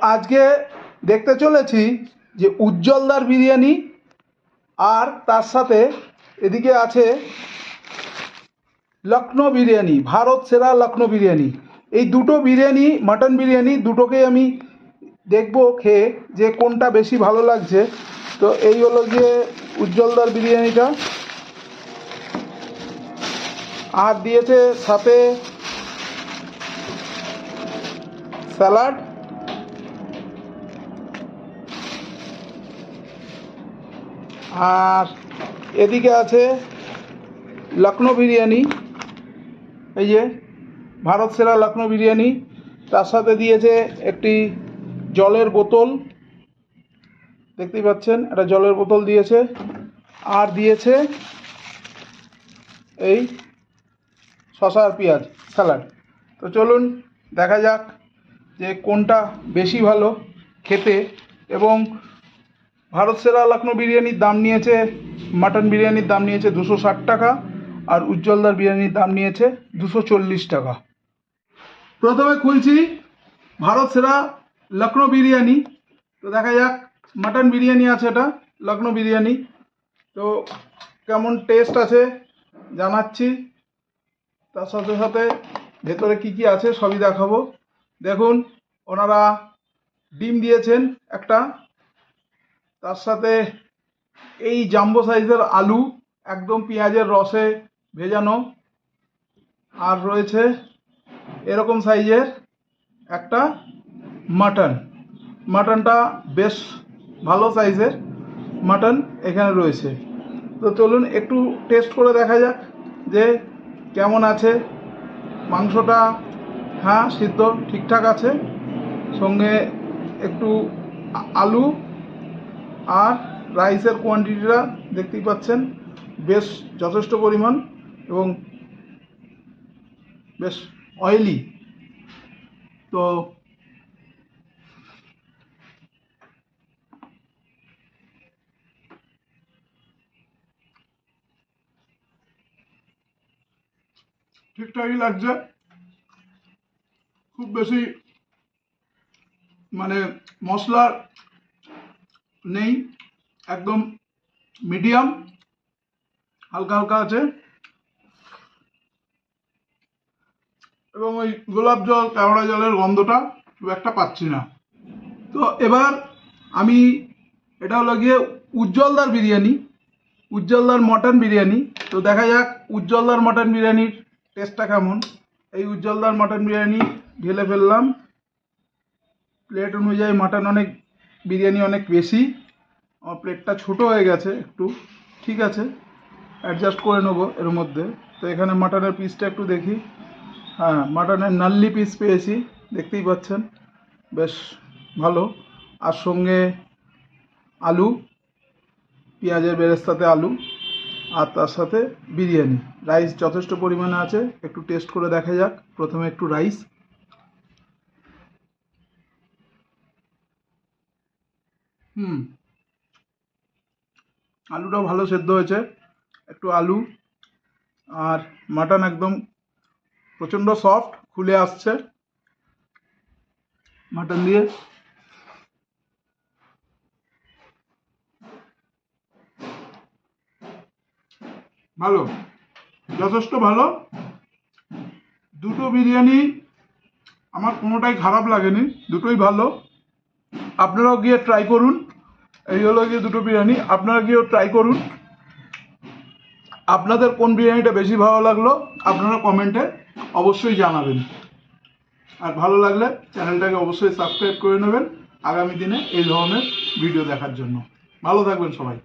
আজকে দেখতে চলেছি যে উজ্জ্বলদার বিরিয়ানি আর তার সাথে এদিকে আছে লখনৌ বিরিয়ানি, ভারত সেরা লখনৌ বিরিয়ানি। এই দুটো বিরিয়ানি, মাটন বিরিয়ানি দুটোকেই আমি দেখব, খেয়ে যে কোনটা বেশি ভালো লাগছে। তো এই হলো গিয়ে উজ্জ্বলদার বিরিয়ানিটা। আর দিয়েছে সাথে স্যালাড আর এদিকে আছে লখনৌ বিরিয়ানি। এই যে, ভারত সেরা লখনৌ বিরিয়ানি। তার সাথে দিয়েছে একটি জলের বোতল। দেখতেই পাচ্ছেন, একটা জলের বোতল দিয়েছে। আর দিয়েছে এই শসা আর পেঁয়াজ স্যালাড। তো চলুন দেখা যাক যে কোনটা বেশি ভালো খেতে এবং ভারত সেরা লখনৌ বিরিয়ানির দাম নিয়েছে, মাটন বিরিয়ানির দাম নিয়েছে দুশো ষাট টাকা আর উজ্জ্বলদার বিরিয়ানির দাম নিয়েছে দুশো চল্লিশ টাকা। প্রথমে খুলছি ভারত সেরা লখনৌ বিরিয়ানি। তো দেখা যাক, মাটন বিরিয়ানি আছে এটা লখনৌ বিরিয়ানি। তো কেমন টেস্ট আছে জানাচ্ছি। তার সাথে সাথে ভেতরে কি কি আছে সবই দেখাবো। দেখুন, ওনারা ডিম দিয়েছেন একটা। তার সাথে এই জাম্বো সাইজের আলু, একদম পেঁয়াজের রসে ভেজানো। আর রয়েছে এরকম সাইজের একটা মাটন। মাটনটা বেশ ভালো সাইজের মাটন এখানে রয়েছে। তো চলুন একটু টেস্ট করে দেখা যাক যে কেমন আছে। মাংসটা হ্যাঁ সিদ্ধ ঠিকঠাক আছে। সঙ্গে একটু আলু আর রাইসের কোয়ান্টিটিটা দেখতেই পাচ্ছেন, বেশ যথেষ্ট পরিমাণ এবং বেশ অয়েলি তো ঠিকঠাকই লাগছে। খুব বেশি মানে মশলা নেই, একদম মিডিয়াম হালকা হালকা আছে। এবং ওই গোলাপ জল, কেওড়া জলের গন্ধটা খুব একটা পাচ্ছি না। তো এবার আমি এটা হলো গিয়ে উজ্জ্বলদার বিরিয়ানি, উজ্জ্বলদার মটন বিরিয়ানি। তো দেখা যাক উজ্জ্বলদার মটন বিরিয়ানির টেস্টটা কেমন। এই উজ্জ্বলদার মটন বিরিয়ানি ঢেলে ফেললাম। প্লেট অনুযায়ী মাটন অনেক বিরিয়ানি অনেক বেশি। আমার প্লেটটা ছোট হয়ে গেছে একটু। ঠিক আছে অ্যাডজাস্ট করে নেব এর মধ্যে। তো এখানে মাটনের পিসটা একটু দেখি। হ্যাঁ মাটনের নাল্লি পিস পেয়েছি, দেখতেই পাচ্ছেন। বেশ ভালো। আর সঙ্গে আলু, পেঁয়াজের বেরেস্তাতে আলু, আর তার সাথে বিরিয়ানি। রাইস যথেষ্ট পরিমাণে আছে, একটু টেস্ট করে দেখা যাক। প্রথমে একটু রাইস হুম। আলুটাও ভালো সেদ্ধ হয়েছে। একটু আলু আর মাটন একদম প্রচণ্ড সফট খুলে আসছে। মাটন দিয়ে। ভালো, যথেষ্ট ভালো। দুটো বিরিয়ানি আমার কোনোটাই খারাপ লাগেনি, দুটোই ভালো। আপনারাও গিয়ে ট্রাই করুন। এই হলো গিয়ে দুটো বিরিয়ানি। আপনারা গিয়েও ট্রাই করুন। আপনাদের কোন বিরিয়ানিটা বেশি ভালো লাগল, আপনারা কমেন্টে অবশ্যই জানাবেন। আর ভালো লাগলে চ্যানেলটাকে অবশ্যই সাবস্ক্রাইব করে নেবেন আগামী দিনে এই ধরনের ভিডিও দেখার জন্য। ভালো থাকবেন সবাই।